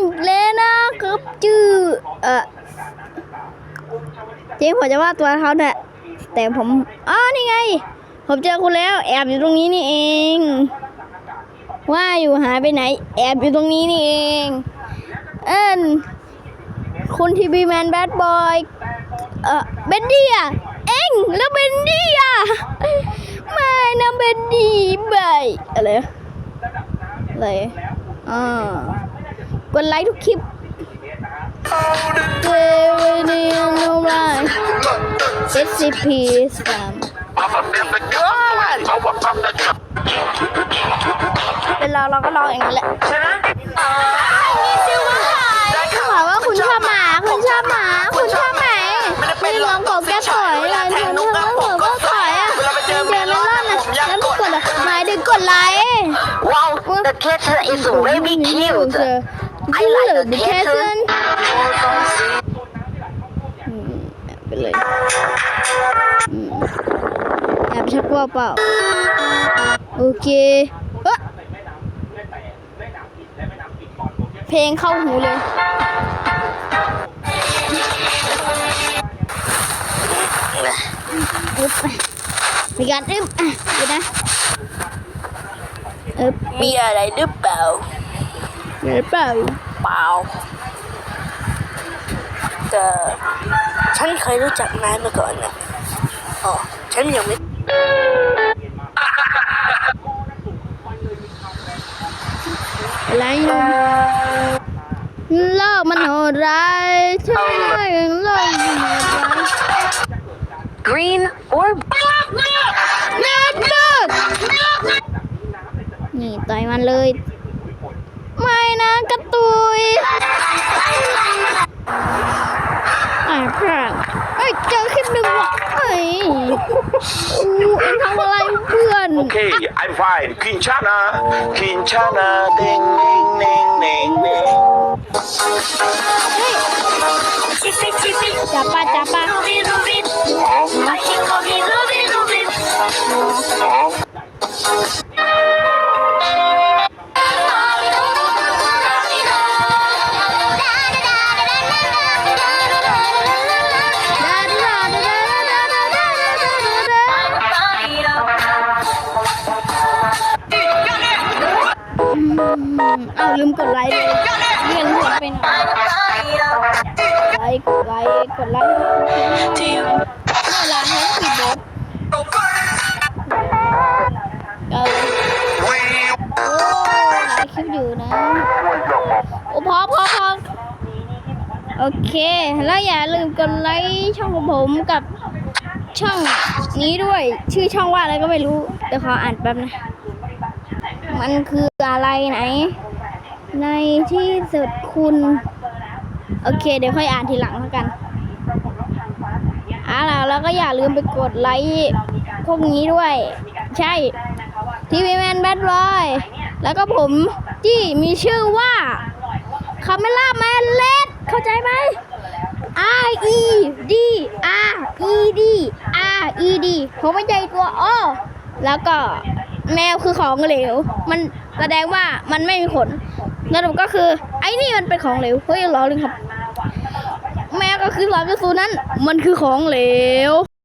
อีกแล้วนะครับชื่อเออจริงผมจะว่าตัวเขาเนี่ยแต่ผมอ๋อนี่ไง ผมเจอคุณแล้ว แอบอยู่ตรงนี้นี่เอง ว่าอยู่หายไปไหน แอบอยู่ตรงนี้นี่เอง เอิญคุณทีวีแมนแบดบอยเออเบนดี้อะเอ็งแล้วเบนดี้อะไม่นะเบนดี้บายอะไรอะไรอ่า กดไลค์ทุกคลิปเจวินีโนไล SCP สามเป็นเราเราก็ลองอย่างนั้แหละถามว่าคุณชอบหมาคุณชอบหมาคุณชอบไหมไม่ลองของแก้ถอยเลยคุณชอบแล้วผมก็ถอยอะเจอไม่รอดนะแล้วกดหมายถึงกดไลค์ Wow, the kitten is very cute. I like the ดิแคสเซ kitten. นไปเลยอืมแอบชักว่าเปล่า โอเคเอ้อเพลงเข้าหูเลยอึ๊บมีการอึ๊บอะเดี๋ยวนะอึ๊บมีอะไรหรือเปล่าเดี๋ยวเปล่า เปล่า แต่ฉันเคยรู้จักนายมาก่อนนะอ๋อฉันยังไม่อะไรอยู่โลกมันโหดร้ายใช่ไหมโลกมันโหดร้าย green or เลิกเลิกนี่ต่อยมันเลย ไม่นะกระตุยอ่าพรางเอ้ยเจอคลิปหนึ่งว่ะเอ้ยอูเอ็งทำอะไรเพื่อน Okay, I'm fine. Quinchana, Quinchana, ding, ding, ding, ding, ding. จับ อืมเอาลืมกดไลค์เลยเลื่อนหัวไปหน่อยไลค์กดไลค์กดไลค์เวลาให้ปิดบทเออโอ้หลายคลิปอยู่นะโอ้พอพอพอโอเค แล้วอย่าลืมกดไลค์ช่องของผมกับช่องนี้ด้วย ชื่อช่องว่าอะไรก็ไม่รู้เดี๋ยวขออ่านแป๊บนะ มันคือ อะไรไหน ในที่สุดคุณ โอเค เดี๋ยวค่อยอ่านทีหลังแล้วกันอ่าแล้วแล้วก็อย่าลืมไปกดไลค์พวกนี้ด้วย ใช่ ทีวีแมนแบดบอยแล้วก็ผมที่มีชื่อว่าคาเมล่าแมนเลดเข้าใจไหม R E D R E D R E D ผมไม่ใจตัวอ้อแล้วก็แมวคือของเหลว มัน แสดงว่ามันไม่มีขนแล้วก็คือไอ้นี่มันเป็นของเหลวเฮ้ยล้อเล่นครับ แม่ก็คือสามจุดศูนย์นั้น มันคือของเหลว